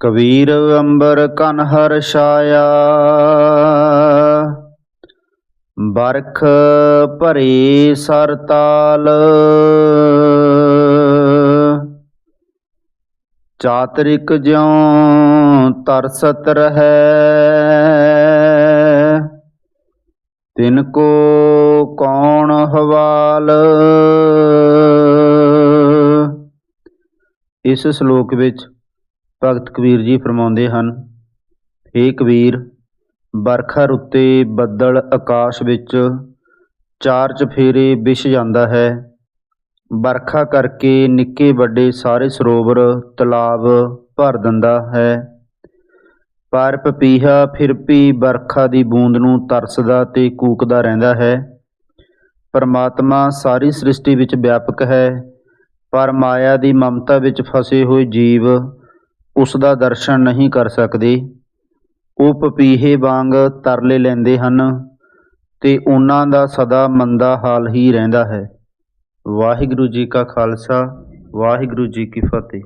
ਕਬੀਰ ਅੰਬਰ ਕਨ ਹਰ ਛਾਇਆ। ਬਰਖ ਭਰੇ ਸਰ ਤਾਲ ਚਾਤਰਿਕ ਜਿਉ ਤਰਸਤ ਰਹੈ। ਤਿਨ ਕੋ ਕੌਣ ਹਵਾਲ। ਇਸ ਸ਼ਲੋਕ ਵਿੱਚ ਭਗਤ ਕਬੀਰ ਜੀ ਫਰਮਾਉਂਦੇ ਹਨ, ਹੇ ਕਬੀਰ ਬਰਖਾ ਰੁੱਤੇ ਬੱਦਲ ਆਕਾਸ਼ ਵਿੱਚ ਚਾਰ ਚਫੇਰੇ ਵਿਛ ਜਾਂਦਾ ਹੈ। ਬਰਖਾ ਕਰਕੇ ਨਿੱਕੇ ਵੱਡੇ ਸਾਰੇ ਸਰੋਵਰ ਤਲਾਬ ਭਰ ਦਿੰਦਾ ਹੈ। ਪਰ ਪਪੀਹਾ ਫਿਰ ਵੀ ਬਰਖਾ ਦੀ ਬੂੰਦ ਨੂੰ ਤਰਸਦਾ ਤੇ ਕੂਕਦਾ ਰਹਿੰਦਾ ਹੈ। ਪਰਮਾਤਮਾ ਸਾਰੀ ਸ੍ਰਿਸ਼ਟੀ ਵਿੱਚ ਵਿਆਪਕ ਹੈ, ਪਰ ਮਾਇਆ ਦੀ ਮਮਤਾ ਵਿੱਚ ਫਸੇ ਹੋਏ ਜੀਵ ਉਸ ਦਾ ਦਰਸ਼ਨ ਨਹੀਂ ਕਰ ਸਕਦੇ। ਉਹ ਪਪੀਹੇ ਵਾਂਗ ਤਰਲੇ ਲੈਂਦੇ ਹਨ ਤੇ ਉਹਨਾਂ ਦਾ ਸਦਾ ਮੰਦਾ ਹਾਲ ਹੀ ਰਹਿੰਦਾ ਹੈ। ਵਾਹਿਗੁਰੂ ਜੀ ਕਾ ਖਾਲਸਾ, ਵਾਹਿਗੁਰੂ ਜੀ ਕੀ ਫਤਿਹ।